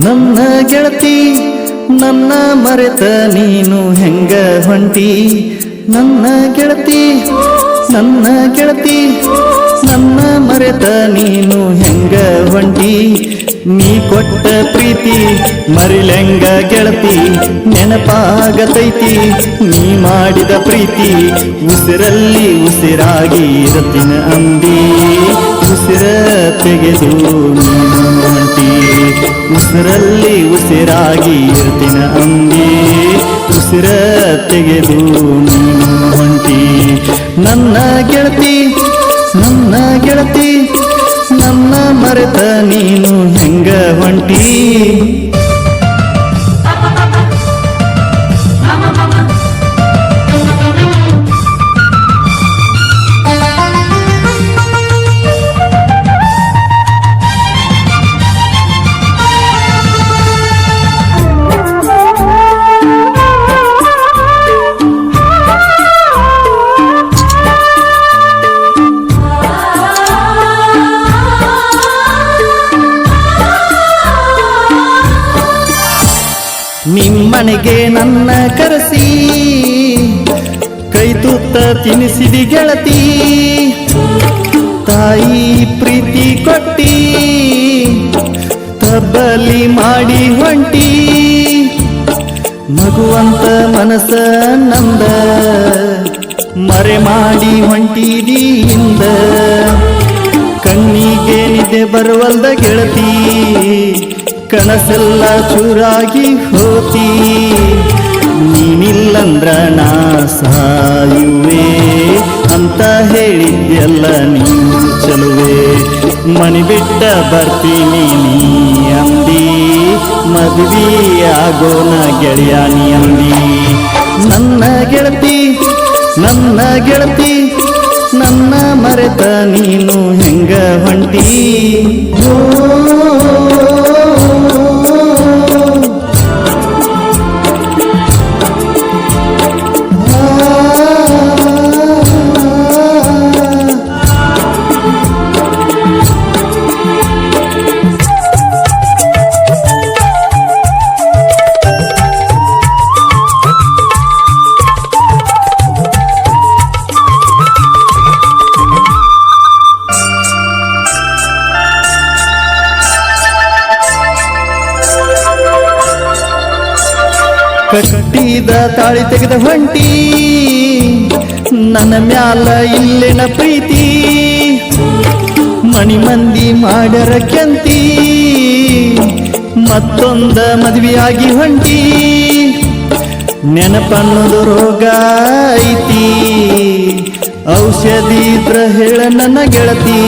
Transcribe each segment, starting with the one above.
ನನ್ನ ಗೆಳತಿ, ನನ್ನ ಮರೆತ ನೀನು ಹೆಂಗ ಹೊಂಟಿ? ನನ್ನ ಗೆಳತಿ ನನ್ನ ಗೆಳತಿ, ನನ್ನ ಮರೆತ ನೀನು ಹೆಂಗ ಹೊಂಟಿ? ನೀ ಕೊಟ್ಟ ಪ್ರೀತಿ ಮರಿಲೆಂಗ ಗೆಳತಿ, ನೆನಪಾಗತೈತಿ? ನೀ ಮಾಡಿದ ಪ್ರೀತಿ ಉಸಿರಲ್ಲಿ ಉಸಿರಾಗಿ ಇರತಿನ ಅಂಬಿ ಉಸಿರ ತೆಗೆದು ನೀನು ಹೊಂಟಿ? ಉಸಿರಲ್ಲಿ ಉಸಿರಾಗಿ ಇರ್ತಿನ ಅಂಗಿ ಉಸಿರ ತೆಗೆದು ನೀನು ಹೊಂಟಿ ನನ್ನ ಗೆಳತಿ ನನ್ನ ಗೆಳತಿ, ನನ್ನ ಮರೆತ ನೀನು ಹೆಂಗ ಹೊಂಟಿ ನಿಮ್ಮನೆಗೆ ನನ್ನ ಕರೆಸಿ, ಕೈ ತುತ್ತ ತಿನಿಸಿದಿ ಗೆಳತಿ. ತಾಯಿ ಪ್ರೀತಿ ಕೊಟ್ಟಿ, ತಬ್ಬಲಿ ಮಾಡಿ ಹೊಂಟಿ. ಮಗುವಂತ ಮನಸ್ಸ ನಂದ, ಮರೆ ಮಾಡಿ ಹೊಂಟಿದಿ ಹಿಂದ ಕಣ್ಣಿಗೆ ನಿದ್ದೆ ಬರುವಲ್ದ ಗೆಳತಿ ಕನಸೆಲ್ಲ ಚೂರಾಗಿ ಹೋತಿ. ನೀನಿಲ್ಲಂದ್ರ ನಾ ಸಾಯುವೆ ಅಂತ ಹೇಳಿದ್ಯಲ್ಲ ನೀನು ಚಲುವೆ. ಮನಿ ಬಿಟ್ಟ ಬರ್ತೀನಿ ನೀ ಅಂದಿ. ಮದ್ವಿ ಆಗೋನ ಗೆಳೆಯ ನೀ ಅಂದಿ. ನನ್ನ ಗೆಳತಿ ನನ್ನ ಗೆಳತಿ, ನನ್ನ ಮರೆತ ನೀನು ಹೆಂಗ ಹೊಂಟಿ? ಕಟ್ಟಿದ ತಾಳಿ ತೆಗೆದ ಹೊಂಟಿ ನನ್ನ ಮ್ಯಾಲ ಇಲ್ಲಿನ ಪ್ರೀತಿ. ಮಣಿ ಮಂದಿ ಮಾಡರ ಕೆಂತಿ. ಮತ್ತೊಂದ ಮದುವೆಯಾಗಿ ಹೊಂಟಿ. ನೆನಪನ್ನೋದು ರೋಗ ಐತಿ. ಔಷಧಿ ಇದ್ರ ಹೇಳ ನನ್ನ ಗೆಳತಿ.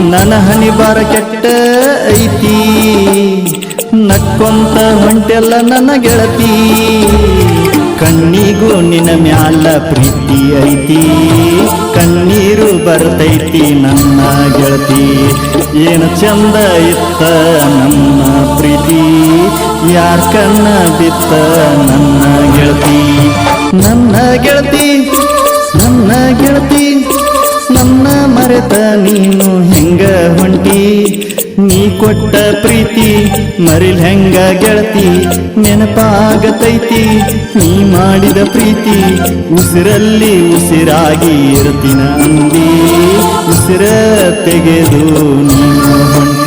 ನನ್ನ ಹನಿ ಬಾರ ಕೆಟ್ಟ ಐತಿ. ನಕ್ಕೊಂತ ಹೊಂಟೆಲ್ಲ ನನ್ನ ಗೆಳತಿ. ಕಣ್ಣಿಗೂ ನಿನ್ನ ಮ್ಯಾಲ ಪ್ರೀತಿ ಐತಿ. ಕಣ್ಣೀರು ಬರ್ತೈತಿ ನನ್ನ ಗೆಳತಿ. ಏನು ಚಂದ ಇತ್ತ ನಮ್ಮ ಪ್ರೀತಿ. ಯಾರ್ ಕಣ್ಣ ಬಿತ್ತ ನನ್ನ ಗೆಳತಿ. ನನ್ನ ಗೆಳತಿ ನನ್ನ ಗೆಳತಿ. ನನ್ನ ಮರೆತ ನೀನು ಹೊಂಟಿ, ನೀ ಕೊಟ್ಟ ಪ್ರೀತಿ ಮರಿಲ್ ಹೆಂಗ ಗೆಳತಿ? ನೆನಪಾಗತೈತಿ, ನೀ ಮಾಡಿದ ಪ್ರೀತಿ ಉಸಿರಲ್ಲಿ ಉಸಿರಾಗಿ ಇರ್ತಿನ ಉಸಿರ ತೆಗೆದು ನೀನು ಹೊಂಟಿ.